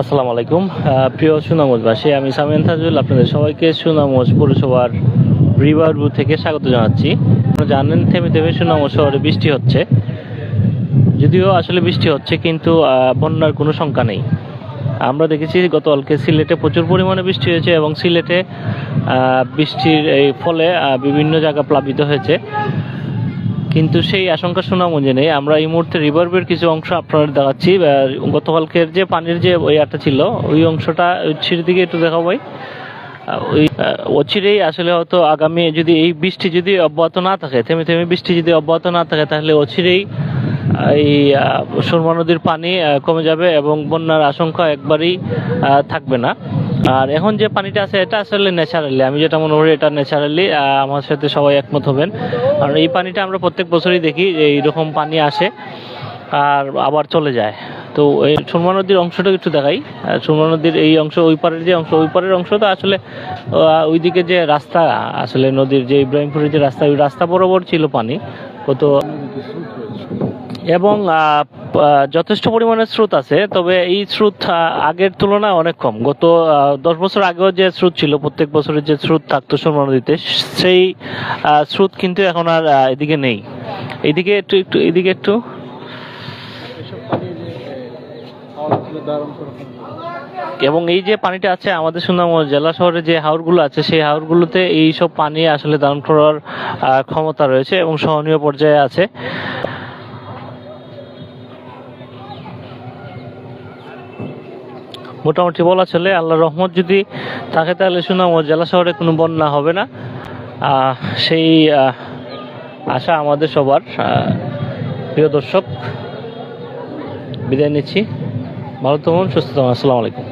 আসসালামু আলাইকুম প্রিয় সুনামোজবাসী, আমি সামিয়ান তাজুল আপনাদের সবাইকে সুনামোজ পৌরসভার রিভার ভিউ থেকে স্বাগত জানাচ্ছি। আপনারা জানেন থেমে থেমে সুনামোজ শহরে বৃষ্টি হচ্ছে। যদিও আসলে বৃষ্টি হচ্ছে, কিন্তু বন্যার কোনো শঙ্কা নেই। আমরা দেখেছি গতকালকে সিলেটে প্রচুর পরিমাণে বৃষ্টি হয়েছে এবং সিলেটে বৃষ্টির এই ফলে বিভিন্ন জায়গা প্লাবিত হয়েছে। কিন্তু সেই আশঙ্কা সুনামগঞ্জে নেই। আমরা এই মুহূর্তে রিভার্ভের কিছু অংশ আপনারা দেখাচ্ছি। গতকালকের যে পানির যে ওই একটা ছিল, ওই অংশটা ওইটির দিকে একটু দেখা ভাই। ওই অচিরেই আসলে হয়তো আগামী যদি এই বৃষ্টি যদি অব্যাহত না থাকে, থেমে থেমে বৃষ্টি যদি অব্যাহত না থাকে, তাহলে অচিরেই এই সুরমা নদীর পানি কমে যাবে এবং বন্যার আশঙ্কা একবারই থাকবে না। আর এখন যে পানিটা আছে এটা আসলে ন্যাচারালি আমি যেটা মনে করি এটা ন্যাচারালি আমার সাথে সবাই একমত হবেন। কারণ এই পানিটা আমরা প্রত্যেক বছরই দেখি যে এইরকম পানি আসে আর আবার চলে যায়। তো এই সুরমা নদীর অংশটা একটু দেখাই। সুরমা নদীর এই অংশ ওই পারের যে অংশ ওই পারের অংশটা আসলে আহ, ওইদিকে যে রাস্তা আসলে নদীর যে ইব্রাহিমপুরের যে রাস্তা ওই রাস্তা বরাবর ছিল পানি। কত এবং যথেষ্ট পরিমাণে স্রোত আছে, তবে এই স্রোত আগের তুলনায় অনেক কম। গত দশ বছর আগেও যে স্রোত ছিল, প্রত্যেক বছরের যে স্রোত থাকতো সুরমা নদীতে, সেই স্রোত কিন্তু এখন আর এদিকে নেই। এদিকে একটু একটু, এদিকে একটু। এবং এই যে পানিটা আছে, আমাদের সুনামগঞ্জ জেলা শহরে যে হাওরগুলো আছে, সেই হাওরগুলোতে এই সব পানি আসলে ধারণ করার ক্ষমতা রয়েছে এবং সহনীয় পর্যায়ে আছে। মোটামুটি বলা চলে আল্লাহ রহমত যদি থাকে তাহলে সুনামগঞ্জ জেলা শহরে কোনো বন্যা হবে না। সেই আশা আমাদের সবার। প্রিয় দর্শক, বিদায় নিচ্ছি। ভালো থাকুন, সুস্থ থাকুন। আসসালামু আলাইকুম।